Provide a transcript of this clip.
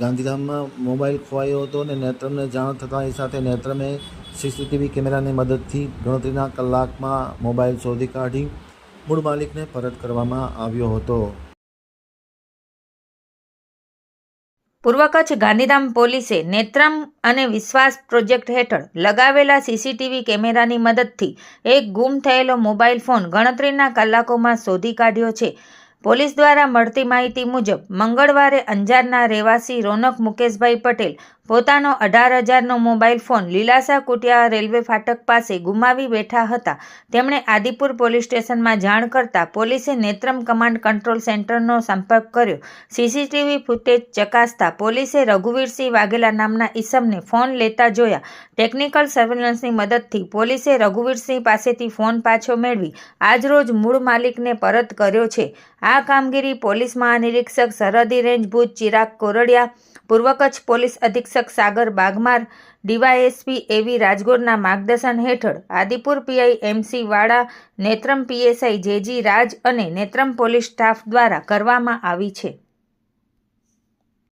ગાંધીધામમાં મોબાઈલ ખોવાયો હતો અને નેત્રમને જાણ થતાં સાથે નેત્રમે સીસીટીવી કેમેરાની મદદથી ગણતરીના કલાકમાં મોબાઈલ શોધી કાઢી મૂળ માલિકને પરત કરવામાં આવ્યો હતો. પૂર્વ કચ્છ ગાંધીધામ પોલીસે નેત્રમ અને વિશ્વાસ પ્રોજેક્ટ હેઠળ લગાવેલા સીસીટીવી કેમેરાની મદદથી એક ગુમ થયેલો મોબાઈલ ફોન ગણતરીના કલાકોમાં શોધી કાઢ્યો છે. પોલીસ દ્વારા મળતી માહિતી મુજબ મંગળવારે અંજારના રહેવાસી રોનક મુકેશભાઈ પટેલ પોતાનો અઢાર હજારનો મોબાઈલ ફોન લીલાસા કુટિયા રેલવે ફાટક પાસે ગુમાવી બેઠા હતા. તેમણે આદિપુર પોલીસ સ્ટેશનમાં જાણ કરતા પોલીસે નેત્રમ કમાન્ડ કંટ્રોલ સેન્ટરનો સંપર્ક કર્યો. સીસીટીવી ફૂટેજ ચકાસતા પોલીસે રઘુવીરસિંહ વાઘેલા નામના ઈસમને ફોન લેતા જોયા. ટેકનિકલ સર્વેલન્સની મદદથી પોલીસે રઘુવીરસિંહ પાસેથી ફોન પાછો મેળવી. આજરોજ મૂળ માલિકને પરત કર્યો છે. આ કામગીરી પોલીસ મહાનિરીક્ષક સરહદી રેન્જ ભુજ ચિરાગ કોરડિયા પૂર્વ કચ્છ પોલીસ અધિક્ષક સાગર બાગમાર, ડીવાયએસપી એવી રાજગોરના માર્ગદર્શન હેઠળ આદિપુર પીઆઈ એમસી વાળા, નેત્રમ પીએસઆઈ જેજી રાજ અને નેત્રમ પોલીસ સ્ટાફ દ્વારા કરવામાં આવી છે.